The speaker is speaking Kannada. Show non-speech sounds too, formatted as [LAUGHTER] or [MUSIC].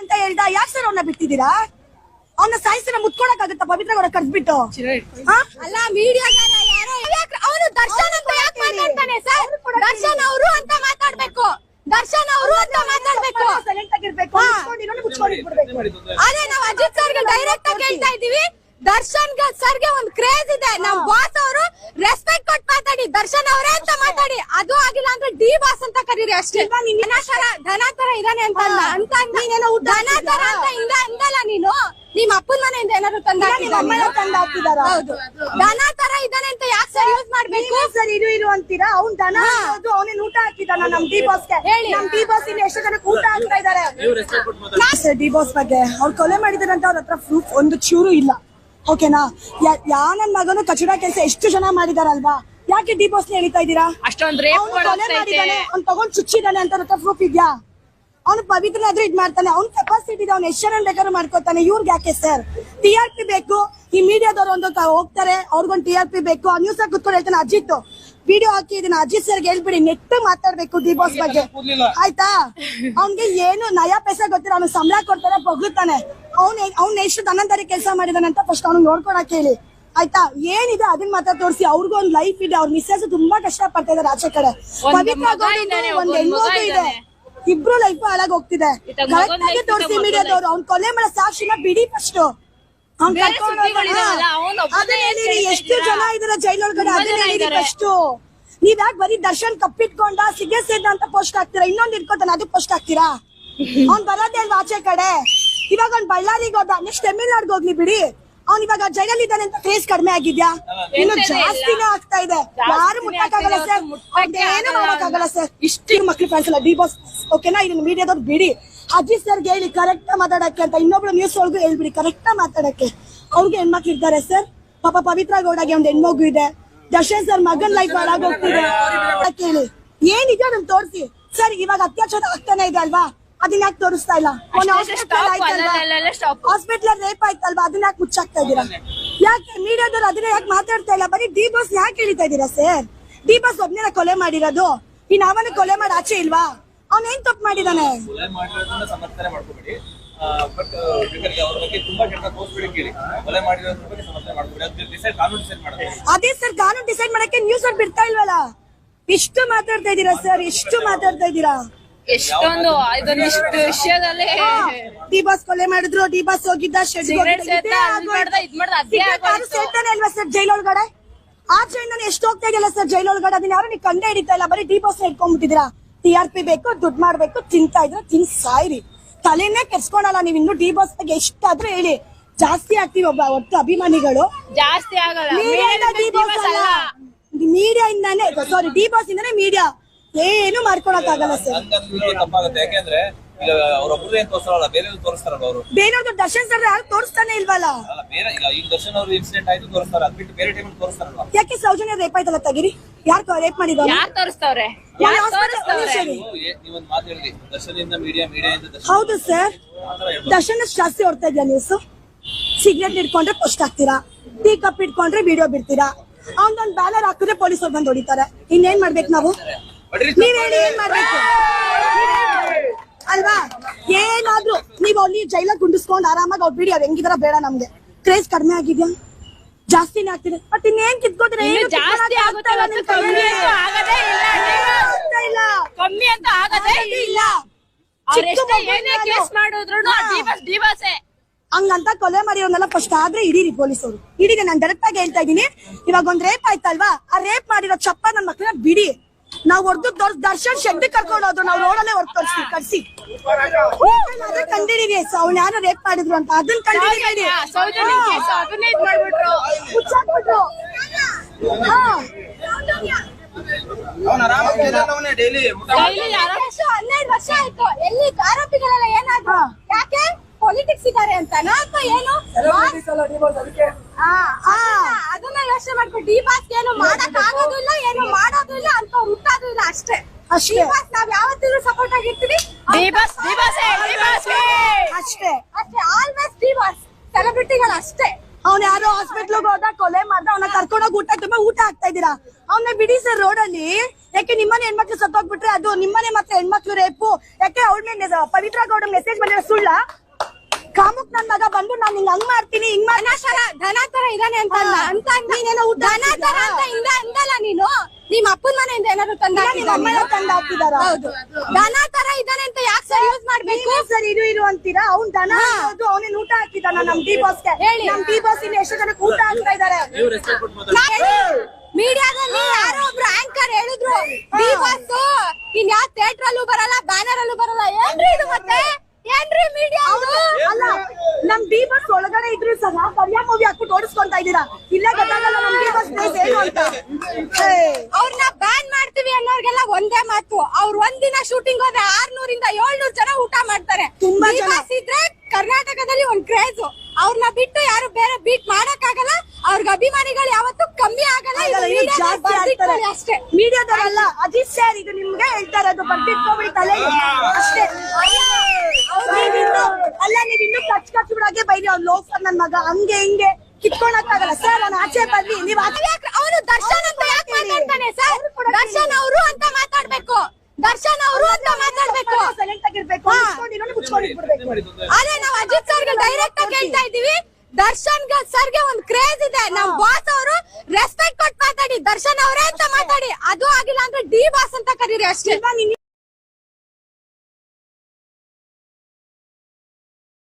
ಅಂತ ಹೇಳ್ದ ಯಾಕೆ ಸರ್ ಅವನ್ನ ಬಿಟ್ಟಿದ್ದೀರಾ? ಅವನ್ನ ಸಾಯಿಸಿನ ಮುತ್ಕೊಳಕ್ ಆಗುತ್ತಾ ಪವಿತ್ರ ಕೂಡ ಕರ್ದ್ಬಿಟ್ಟು? ಅಲ್ಲ ಮೀಡಿಯಾಗಾರ ಯಾರೋ? ಅವನು ದರ್ಶನ್ ಅಂತ ಯಾಕೆ ಮಾತಾಡ್ತಾನೆ ಸರ್ ದರ್ಶನ್ ಅವರು ಅಂತ ಮಾತಾಡ್ಬೇಕು. ದರ್ಶನ್ ಅವರು ಅಂತ ಮಾತಾಡ್ಬೇಕು. ಅದೇ ನಾವು ಅಜಿತ್ ಸರ್ಗೆ ಡೈರೆಕ್ಟ್ ಆಗಿ ಹೇಳ್ತಾ ಇದೀವಿ ದರ್ಶನ್ ಸರ್ಗೆ ಒಂದ್ ಕ್ರೇಜ್ ಇದೆ. ನಮ್ ಬಾಸ್ ಅವರು ರೆಸ್ಪೆಕ್ಟ್ ಕೊಟ್ಟು ಮಾತಾಡಿ. ದರ್ಶನ್ ಅವರೇ ಅಂತ ಮಾತಾಡಿ. ಅದು ಆಗಿಲ್ಲ ಅಂದ್ರೆ ಡಿ ಬಾಸ್ ಅಂತ ಕರೀರಿ ಅಷ್ಟೇ. ಧನಾತರ ನೀನ್ ದನ ತರ ದನ ಇದಾನೆ ಅಂತ ಅಲ್ಲ ಅಂತ ಅಂದ. ನೀನೇನೋ ಊಟ ದನ ತರ ಅಂತ ಇಂದ ಅಂದಲ್ಲ ನೀನು? ನಿಮ್ ಅಪ್ಪನ ಮನೆಯಿಂದ ಏನಾದ್ರು ತಂದ ಹಾಕಿದಾರಾ? ಹೌದು. ದನ ತರ ಇದಾನೆ ಅಂತ ಯಾಕೆ ಸರ್ ಯೂಸ್ ಮಾಡ್ಬೇಕು? ಸರ್ ಇದು ಇರು ಅಂತೀರಾ? ಅವ್ನ್ ದನ ಅವನೇ ಅವನೇನ್ ಊಟ ಹಾಕಿದಾನ ನಮ್ ಡಿ ಬಾಸ್ಗೆ ಹೇಳಿ. ನಮ್ ಡಿ ಬಾಸ್ ಇಲ್ಲಿ ಎಷ್ಟು ಜನಕ್ಕೆ ಊಟ ಹಾಕ್ತಾ ಇದಾರೆ ಡಿ ಬಾಸ್ ಬಗ್ಗೆ ಅವ್ರು ಕೊಲೆ ಮಾಡಿದಾರೆ ಅಂತ ಅವ್ರ ಹತ್ರ ಪ್ರೂಫ್ ಒಂದು ಚೂರು ಇಲ್ಲ. ಓಕೆನಾ? ಯಾ- ನನ್ ಮಗನು ಕಚಡ ಕೆಲಸ ಎಷ್ಟು ಜನ ಮಾಡಿದಾರಲ್ವಾ? ಯಾಕೆ ಡಿಪೋಸ್ ಬಾಸ್ ಎಳಿತಾ ಇದ್ದೀರಾ? ಅಷ್ಟೊಂದ್ ರೇಪ್ ಅವ್ನು ಕೊಲೆ ಮಾಡಿದಾನೆ. ಅವ್ನು ತಗೊಂಡ್ ಚುಚ್ಚಿದಾನೆ ಅಂತ ಹತ್ರ ಪ್ರೂಫ್ ಇದ್ಯಾ? ಅವ್ನು ಪವಿತ್ರ ಆದ್ರೂ ಇದ್ ಮಾಡ್ತಾನೆ. ಅವ್ನ್ ಕೆಪಾಸಿಟಿ ಇದೆ. ಅವ್ನ ಎಷ್ಟು ಜನ ಬೇಕಾದ್ರೂ ಮಾಡ್ಕೊತಾನೆ. ಇವ್ರಿಗೆ ಯಾಕೆ ಸರ್? ಟಿ ಆರ್ ಪಿ ಬೇಕು. ಈ ಮೀಡಿಯಾದವ್ರು ಒಂದು ಕ- ಹೋಗ್ತಾರೆ. ಅವ್ರಿಗೊಂದು ಟಿ ಆರ್ ಪಿ ಬೇಕು. ಆ ನ್ಯೂಸ್ ಕುತ್ಕೊಂಡು ಹೇಳ್ತಾನೆ ಅಜಿತ್ ವಿಡಿಯೋ ಹಾಕಿ ಇದನ್ನ ಅಜಿತ್ ಸರ್ಗೆ ಹೇಳ್ಬಿಡಿ. ನೆಟ್ ಮಾತಾಡ್ಬೇಕು ಡಿ ಬಾಸ್ ಬಗ್ಗೆ. ಆಯ್ತಾ? ಅವ್ನ್ಗೆ ಏನು ನಯಾ ಪೈಸಾ ಗೊತ್ತಿಲ್ಲ. ಅವ್ನು ಸಂಬಳ ಕೊಡ್ತಾರೆ ಬಗ್ಲುತ್ತಾನೆ. ಅವ್ನ ಅವ್ನ ಎಷ್ಟು ತನ್ನಂತಾರಿ ಕೆಲಸ ಮಾಡಿದಾನಂತ ಫಸ್ಟ್ ಅವ್ನು ನೋಡ್ಕೊಳಕ್ ಹೇಳಿ. ಆಯ್ತಾ? ಏನಿದೆ ಅದನ್ನ ಮಾತ್ರ ತೋರಿಸಿ. ಅವ್ರಿಗೂ ಒಂದ್ ಲೈಫ್ ಇದೆ. ಅವ್ರ ಮಿಸ್ಸಸ್ ತುಂಬಾ ಕಷ್ಟ ಪಡ್ತಾ ಇದಾರೆ ಆಚೆ ಕಡೆ. ಪವಿತ್ರ ಒಂದ್ ಹೆಣ್ಮಗು ಇದೆ. ಇಬ್ರು ಲೈಫ್ ಹಾಳಾಗ್ ಹೋಗ್ತಿದೆ. ಕರೆಕ್ಟ್ ಆಗಿ ತೋರಿಸಿ ಮೀಡಿಯಾದವ್ರು. ಅವ್ನ್ ಕೊಲೆ ಮಾಡೋ ಸಾಕ್ಷಿನ ಬಿಡಿ ಫಸ್ಟ್ ಎಷ್ಟು ಜನ ಇದಾರೆ ಜೈಲೊಳಗಡೆ ಒಳಗಡೆ? ಅದನ್ನ ಹೇಳಿದ್ರಿ ಹೇಳಿರಿ. ಫಸ್ಟ್ ನೀವ್ ಯಾಕೆ ಬರೀ ದರ್ಶನ್ ಕಪ್ಪಿಟ್ಕೊಂಡ ಸಿಗ್ಗೆ ಸೇದ ಅಂತ ಪೋಸ್ಟ್ ಹಾಕ್ತೀರಾ? ಇನ್ನೊಂದ್ ಇಟ್ಕೊತಾನೆ ಅದಕ್ಕೆ ಪೋಸ್ಟ್ ಹಾಕ್ತೀರಾ? [LAUGHS] ಅವ್ನ್ ಬರೋದೇ ಅಲ್ವಾ ಆಚೆ ಕಡೆ? ಇವಾಗ ಅವ್ನ್ ಬಳ್ಳಾರಿಗೆ ಹೋದ ನೆಕ್ಸ್ಟ್ ತಮಿಳ್ನಾಡ್ಗೆ ಹೋಗ್ಲಿ ಬಿಡಿ. ಅವ್ನ್ ಇವಾಗ ಜೈಲಲ್ಲಿ ಇದ್ದಾನೆ ಅಂತ ಫೇಸ್ ಕಡಿಮೆ ಆಗಿದ್ಯಾ? ಇನ್ನು. ಜಾಸ್ತಿನೇ ಆಗ್ತಾ ಇದೆ. ಯಾರು ಮುಟ್ಟಕ್ಕಾಗಲ್ಲ ಸರ್? ಏನು ಮಾಡಕ್ಕಾಗಲ್ಲ ಸರ್. ಇಷ್ಟು ಮಕ್ಳು ಫ್ಯಾನ್ಸ್ ಅಲ್ಲ ಡಿ ಬಾಸ್ ಓಕೆನಾ ಇದನ್ನ ಮೀಡಿಯಾದವ್ರು ಬಿಡಿ. ಅಜಿತ್ ಸರ್ಗೆ ಹೇಳಿ ಕರೆಕ್ಟ್ ಮಾತಾಡಕ್ಕೆ ಅಂತ ಇನ್ನೊಬ್ಳು ನ್ಯೂಸ್ ಒಳಗೂ ಹೇಳ್ಬಿಡಿ ಕರೆಕ್ಟ್ ಮಾತಾಡಕ್ಕೆ. ಅವ್ರಿಗೆ ಹೆಣ್ಮಕ್ಳು ಇದ್ದಾರೆ ಸರ್. ಪಾಪ ಪವಿತ್ರ ಗೌಡಗೆ ಒಂದ್ ಹೆಣ್ಮಗು ಇದೆ. ದರ್ಶನ್ ಸರ್ ಮಗನ್ ಲೈಫ್ ಹಾಳಾಗೋಗ್ತಿದೆ ಕೇಳಿ ಹೇಳಿ. ಏನಿದೆ ಅದನ್ನ ತೋರಿಸಿ. ಸರ್ ಇವಾಗ ಅತ್ಯಾಚಾರ ಆಗ್ತಾನೆ ಇದೆ ಅಲ್ವಾ? ಅದನ್ನ ಯಾಕೆ ತೋರಿಸ್ತಾ ಇಲ್ಲ? ಮೊನ್ನೆ. ಹಾಸ್ಪಿಟಲ್ ರೇಪ್ ಆಯ್ತಲ್ವಾ? ಅದನ್ನ ಯಾಕೆ ಮುಚ್ಚಾಕ್ತಾ ಇದೀರಾ ಯಾಕೆ ಮೀಡಿಯಾದವ್ರು ಅದನ್ನ ಯಾಕೆ ಮಾತಾಡ್ತಾ ಇಲ್ಲ? ಬರೀ ಡಿ ಬಾಸ್ ಯಾಕೆ ಹೇಳ್ತಾ ಇದ್ದೀರಾ ಸರ್ ಡಿ ಬಾಸ್ ಒಬ್ನೇನ ಕೊಲೆ ಮಾಡಿರೋದು? ಇನ್ ಅವನ ಕೊಲೆ ಮಾಡಿ ಆಚೆ ಇಲ್ವಾ? ಅವ್ನ ಏನ್ ತಪ್ಪು ಮಾಡಿದಾನೆ? ಕೊಲೆ ಮಾಡಿರೋದನ್ನ ಸಮರ್ಥನೆ ಮಾಡ್ಕೋಬೇಡಿ. ಬಟ್ ಬೇಕಾದ್ರೆ ಅವ್ರ ಬಗ್ಗೆ ತುಂಬಾ ಕೆಟ್ಟ ತೋರಿಸ್ಬಿಡಿ ಕೇಳಿ. ಕೊಲೆ ಮಾಡಿರೋದ್ರ ಬಗ್ಗೆ ಸಮರ್ಥನೆ ಮಾಡ್ಕೋಬೇಡಿ. ಅದು ಸರ್ ಕಾನೂನು ಡಿಸೈಡ್ ಮಾಡಕ್ಕೆ ನ್ಯೂಸ್ ಅವ್ರು ಬಿಡ್ತಾ ಇಲ್ವಲ್ಲ? ಎಷ್ಟು ಮಾತಾಡ್ತಾ ಇದೀರಾ ಸರ್ ಎಷ್ಟು ಮಾತಾಡ್ತಾ ಇದ್ದೀರಾ? ಎಷ್ಟೊಂದು ಇದೊಂದಿಷ್ಟು ವಿಷಯದಲ್ಲಿ ಡಿ ಬಸ್ ಕೊಲೆ ಮಾಡಿದ್ರು ಡಿ ಬಸ್ ಹೋಗಿದ್ದ ಶೆಡ್ ಇದ್ ಮಾಡ್ದ, ಅದೇ ಅಲ್ವಾ ಸರ್ ಜೈಲೊಳಗಡೆ? ಆಚೆಯಿಂದ ಎಷ್ಟು ಹೋಗ್ತಾ ಇದೆಯಲ್ಲ ಸರ್ ಜೈಲೊಳಗಡೆ? ಅದನ್ನ ಯಾರು ನೀವು ಕಂಡೇ ಹಿಡಿತಾ ಇಲ್ಲ. ಬರೀ ಡಿ ಬಸ್ ಇಟ್ಕೊಂಡ್ಬಿಟ್ಟಿದ್ದೀರಾ ಟಿ ಆರ್ ಪಿ ಬೇಕು ದುಡ್ಡು ಮಾಡ್ಬೇಕು ತಿಂತಾ ಇದ್ರು ತಿನ್ ಸಾಯ್ರಿ ತಲೆನೇ ಕೆರ್ಸ್ಕೊಳಲ್ಲ ನೀವು ಇನ್ನು ಡಿ ಬಸ್ ಬಗ್ಗೆ ಎಷ್ಟಾದ್ರೂ ಹೇಳಿ. ಜಾಸ್ತಿ ಆಗ್ತೀವಿ ಒಬ್ಬ ಒಟ್ಟು ಅಭಿಮಾನಿಗಳು. ಜಾಸ್ತಿ ಆಗಲ್ಲ. ಮೀಡಿಯಾ ಇಂದಾನೆ ಸಾರಿ ಡಿ ಬಸ್ ಇಂದಾನೆ ಮೀಡಿಯಾ ಏನು ಮಾಡ್ಕೊಳಕ್ ಆಗಲ್ಲ ಸರ್. ನನ್ಗಂತೂ ತಪ್ಪಾಗುತ್ತೆ. ಯಾಕೆಂದ್ರೆ ಈಗ ಅವ್ರೊಬ್ರು ಏನ್ ತೋರಿಸ್ತಾರಲ್ಲ ಬೇರೆ ತೋರಿಸ್ತಾರಲ್ಲ ಅವರು. ಬೇರೆಯವ್ರದ್ದು ದರ್ಶನ್ ಸರ್ ಯಾರು ತೋರಿಸ್ತಾನೆ ಇಲ್ವಲ್ಲ? ಅಲ್ಲ ಬೇರೆ ಈಗ ಈಗ ದರ್ಶನ್ ಅವ್ರ ಇನ್ಸಿಡೆಂಟ್ ಆಯ್ತು ತೋರಿಸ್ತಾರೆ. ಅದ್ ಬಿಟ್ಟು ಬೇರೆ ಟೈಮ್ ತೋರಿಸ್ತಾರಲ್ಲ ಯಾಕೆ ಸೌಜನ್ಯ ರೇಪ್ ಆಯ್ತಲ್ಲ ತಗಿರಿ? ಯಾರು ರೇಪ್ ಮಾಡಿದವನು ಯಾರ್ ತೋರಿಸ್ತವ್ರೆ? ಯಾರು ಯಾರ್ hospital- ತೋರಿಸ್ತವ್ರೆ? ಒಂದ್ ನಿಮಿಷ ಇರಿ. ನೀವು ಏ- ನೀವೊಂದ್ ಮಾತು ಹೇಳಿದ್ರಿ ದರ್ಶನ್ ಇಂದ ಮೀಡಿಯಾ ಮೀಡಿಯಾ ಇಂದ ದರ್ಶನ್ ಹೌದು ಸರ್. ಆ ಹೇಳ್ಬಾರ್ದು. ದರ್ಶನ್ ಜಾಸ್ತಿ ಹೊಡ್ತಾ ಇದೆಯಾ ನ್ಯೂಸ್ ಸಿಗ್ನೆಟ್ ಇಟ್ಕೊಂಡ್ರೆ ಪೋಸ್ಟ್ ಹಾಕ್ತೀರಾ? ಟೀ ಕಪ್ ಇಟ್ಕೊಂಡ್ರೆ ವಿಡಿಯೋ ಬಿಡ್ತೀರಾ? ಒಂದು ಬ್ಯಾನರ್ ಹಾಕಿದ್ರೆ ಪೊಲೀಸರು ಬಂದು ಹೊಡಿತಾರೆ. ಇನ್ನೇನ್ ಮಾಡ್ಬೇಕು ನಾವು? ನೀವ್ ಹೇಳಿ ಏನ್ ಮಾಡ್ಬೇಕು ನೀವ್ ಅಲ್ವಾ? ಏನಾದ್ರೂ ನೀವ್ ಅಲ್ಲಿ ಜೈಲ ಗುಂಡಿಸ್ಕೊಂಡ್ ಆರಾಮಾಗಿ ಅವ್ರು ಬಿಡಿ ಅವ್ರು ಹೆಂಗಿದಾರ ಬೇಡ ನಮ್ಗೆ. ಕ್ರೇಜ್ ಕಡಿಮೆ ಆಗಿದ್ಯಾ? ಜಾಸ್ತಿನೇ ಆಗ್ತಿದೆ. ಮತ್ತೆ ಇನ್ನೇನ್ ಕಿತ್ಕೋದ್ರೆ ಏನು ಜಾಸ್ತಿ ಆಗುತ್ತೆ ಕಮ್ಮಿ ಅಂತೂ ಆಗದೇ ಇಲ್ಲ. ಆಗ್ತಾ ಇಲ್ಲ. ಕಮ್ಮಿ ಅಂತ ಆಗದೇ ಇಲ್ಲ. ಚಿಕ್ಕ ಅವ್ರೆಷ್ಟೇ ಏನೇ ಕೇಸ್ ಮಾಡಿದ್ರು ಹಾ. ಡಿವರ್ಸ್ ಡಿವರ್ಸೇ ಹಂಗಂತ ಕೊಲೆ ಮಾಡಿರೋನೆಲ್ಲ ಫಸ್ಟ್ ಆದ್ರೆ ಹಿಡೀರಿ ಪೊಲೀಸರು ಹಿಡೀರಿ ನಾನು ಡೈರೆಕ್ಟ್ ಆಗಿ ಹೇಳ್ತಾ ಇದೀನಿ ಇವಾಗ ಒಂದ್ ರೇಪ್ ಆಯ್ತಲ್ವಾ? ಆ ರೇಪ್ ಮಾಡಿರೋ ಚಪ್ಪ ನನ್ ಮಕ್ಳನ್ನ ಬಿಡಿ. ನಾವ್ ಹೊಡೆದು ದರ್ಶನ್ ಶಕ್ತಿ ಕರ್ಕೊಂಡು ಹೋದ್ರು. ನಾವ್ ರೋಡಲ್ಲೇ ಹೊರಗ್ ಕರ್ಸಿ. ಕಳ್ಸಿ ಅದೇ ಕಂಡಿಡೀರಿ ಅವ್ನ ಯಾರು ರೇಪ್ ಮಾಡಿದ್ರು ಅಂತ. ಅದನ್ನ ಕಂಡಿದೀವಿ ಸೌಜನ್ಯ ಸೌಜನ್ಯ ಕೇಸ್. ಅದನ್ನೇ ಮಾಡ್ಬಿಟ್ರು. ಮುಚ್ಚಾಕ್ಬಿಟ್ರು ಹನ್ನೆರಡು ವರ್ಷ ಆಯ್ತು. ಎಲ್ಲಿ ಆರೋಪಿಗಳೆಲ್ಲ ಏನಾದ್ರು? ಯಾಕೆ? ಪೊಲಿಟಿಕ್ಸ್ ಇದಾರೆ ಅಂತನಾ ಅಥವಾ ಏನು? ಅದನ್ನ ಯೋಚನೆ ಮಾಡ್ಕೊಂಡು ಡಿ ಬಾಸ್ ಏನು ಮಾಡಕ್ ಆಗೋದು ಇಲ್ಲ ಏನು ಮಾಡೋದು ಇಲ್ಲ ಅಂತ ಹುಟ್ಟೋದು ಇಲ್ಲ ಅಷ್ಟೇ. ಅಷ್ಟೇ. ನಾವ್ ಯಾವತ್ತಿದ್ರು ಸಪೋರ್ಟ್ ಆಗಿರ್ತೀವಿ ಅಷ್ಟೇ. ಅಷ್ಟೇ ಆಲ್ವೇಸ್ ಡಿ ಬಾಸ್ ಸೆಲೆಬ್ರಿಟಿಗಳು ಅಷ್ಟೇ. ಅವ್ನ ಯಾರೋ ಹಾಸ್ಪಿಟ್ಲ್ ಹೋದಾಗ ಕೊಲೆ ಮಾಡ್ದ ಅವನ ಕರ್ಕೊಂಡೋಗಿ ಊಟ ತುಂಬಾ ಊಟ ಆಗ್ತಾ ಇದೀರಾ ಅವನ್ನ ಬಿಡಿ ಸರ್ ರೋಡ್ ಅಲ್ಲಿ. ಯಾಕೆ ನಿಮ್ಮನೆ ಹೆಣ್ಮಕ್ಳು ಸತ್ತೋಗ್ಬಿಟ್ರೆ ಅದು ನಿಮ್ಮನೆ ಮತ್ತೆ ಹೆಣ್ಮಕ್ಳು ರೇಪು ಯಾಕೆ ಅವಳ ಮೇಲೆ ಪವಿತ್ರ ಗೌಡ ಮೆಸೇಜ್ ಮಾಡಿರೋ ಸುಳ್ಳ? ಕಾಮುಕ್ ನನ್ ಮಗ ಬಂದು ನಾನ್ ಹಿಂಗ್ ಹಂಗ್ ಮಾಡ್ತೀನಿ ಹಿಂಗ್ ದನ ತರ ದನ ತರ ಇದಾನೆ ಅಂತ ಅಲ್ಲ. ಅಂತ ನೀನೇನೋ ತರ ಅಂತ ಇಂದ ಅಂದಲ್ಲ ನೀನು? ನಿಮ್ ಅಪ್ಪನ ಮನೆಯಿಂದ ಏನಾದ್ರು ತಂದ ಅಮ್ಮನ ತಂದು ಹಾಕಿದಾರ ಹೌದು. ದನ ತರ ಇದಾನೆ ಅಂತ ಯಾಕೆ ಸರ್ ಯೂಸ್ ಮಾಡ್ಬೇಕು? ನೀವೇ ಸರ್ ಇದು ಇರು ಅಂತೀರಾ? ಅವ್ನ್ ದನ ಹೌದು ಅವನೇನ್ ಊಟ ಹಾಕಿದಾನ ನಮ್ ಡಿ ಬಾಸ್ಗೆ ಹೇಳಿ. ನಮ್ ಡಿ ಬಾಸ್ ಇಲ್ಲಿ ಎಷ್ಟು ಜನಕ್ಕೆ ಊಟ ಹಾಕ್ತಾ ಇದಾರೆ ಮೀಡಿಯಾದಲ್ಲಿ ಯಾರೋ ಒಬ್ರು ಆಂಕರ್ ಹೇಳಿದ್ರು. ಡಿ ಬಾಸ್ ಇನ್ ಯಾವ ಥಿಯೇಟರ್ ಅಲ್ಲೂ ಬರಲ್ಲ ಬ್ಯಾನರ್ ಅಲ್ಲೂ ಬರಲ್ಲ. ಏನ್ರಿ ಇದು ಮತ್ತೆ? ನಮ್ ಬಿ ಬಸ್ ಒಳಗಡೆ ಇದ್ರು ಸಹ ಪರ್ಯಾ ಮೂವಿ ಹಾಕ್ಬಿಟ್ಟು ಓಡಿಸ್ಕೊಂತಾ ಇದೀರಾ ಇಲ್ಲೇ ಗೊತ್ತಾಗಲ್ಲ ನಮ್ ಬಿ ಬಸ್ ಪ್ಲೇಸ್ ಏನು ಅಂತ. ಅವ್ರನ್ನ ಬ್ಯಾನ್ ಮಾಡ್ತೀವಿ ಅನ್ನೋರ್ಗೆಲ್ಲ ಒಂದೇ ಮಾತು. ಅವ್ರ ಒಂದಿನ ಶೂಟಿಂಗ್ ಹೋದ್ರೆ ಆರ್ನೂರಿಂದ ಏಳ್ನೂರ್ ಜನ ಊಟ ಮಾಡ್ತಾರೆ. ತುಂಬಾ ಜನ. ಇದ್ರೆ ಕರ್ನಾಟಕದಲ್ಲಿ ಒಂದ್ ಕ್ರೇಜ್ ಅವ್ರನ್ನ ಬಿಟ್ಟು ಯಾರು ಬೇರೆ ಬೀಟ್ ಮಾಡಕ್ ಆಗಲ್ಲ ಅವ್ರಿಗೆ ಅಭಿಮಾನಿಗಳು ಯಾವತ್ತೂ ಕಮ್ಮಿ ಆಗಲ್ಲ. ಅಷ್ಟೇ. ಮೀಡಿಯಾದವರಲ್ಲ ಅಜಿತ್ ಸರ್ ಇದು ನಿಮ್ಗೆ ಹೇಳ್ತಾ ಇರೋದು ಬರ್ತಿಟ್ಕೊಬಿಡಿ ತಲೆ. ಅಷ್ಟೇ. ಅಲ್ಲ ಅಲ್ಲ ಇನ್ನು ಕಚ್ ಕಚ್ ಬಿಡಾಗೆ ಬೈರಿ ಅವ್ನು ಲೋಫರ್ ನನ್ ಮಗ ಹಂಗೆ ಹಿಂಗೆ ಕಿತ್ಕೊಳಕ್ಕಾಗಲ್ಲ. ಸರ್ ನಾನು ಆಚೆ ಬರ್ಲಿ. ನೀವ್ ಅವನು ದರ್ಶನ್ ಅಂತ ಯಾಕೆ ಮಾತಾಡ್ತಾನೆ ಸರ್? ದರ್ಶನ್ ಅವರು ಅಂತ ಮಾತಾಡ್ಬೇಕು. ದರ್ಶನ್ ಅವರು ಅಂತ ಮಾತಾಡ್ಬೇಕು. ಸೈಲೆಂಟ್ ಆಗಿರ್ಬೇಕು ಮುಚ್ಕೊಂಡಿರ್ಬಿಡ್ಬೇಕು ಅದೇ ನಾವ್ ಅಜಿತ್ ಸರ್ಗೆ ಡೈರೆಕ್ಟ್ ಆಗಿ ಹೇಳ್ತಾ ಇದೀವಿ ದರ್ಶನ್ ಸರ್ಗೆ ಒಂದ್ ಕ್ರೇಜ್ ಇದೆ. ನಮ್ ಬಾಸ್ ಅವರು ರೆಸ್ಪೆಕ್ಟ್ ಕೊಟ್ಟು ಮಾತಾಡಿ. ದರ್ಶನ್ ಅವರೇ ಅಂತ ಮಾತಾಡಿ. ಅದು ಆಗಿಲ್ಲ ಅಂದ್ರೆ ಡಿ ಬಾಸ್ ಅಂತ ಕರೀರಿ ಅಷ್ಟೇ.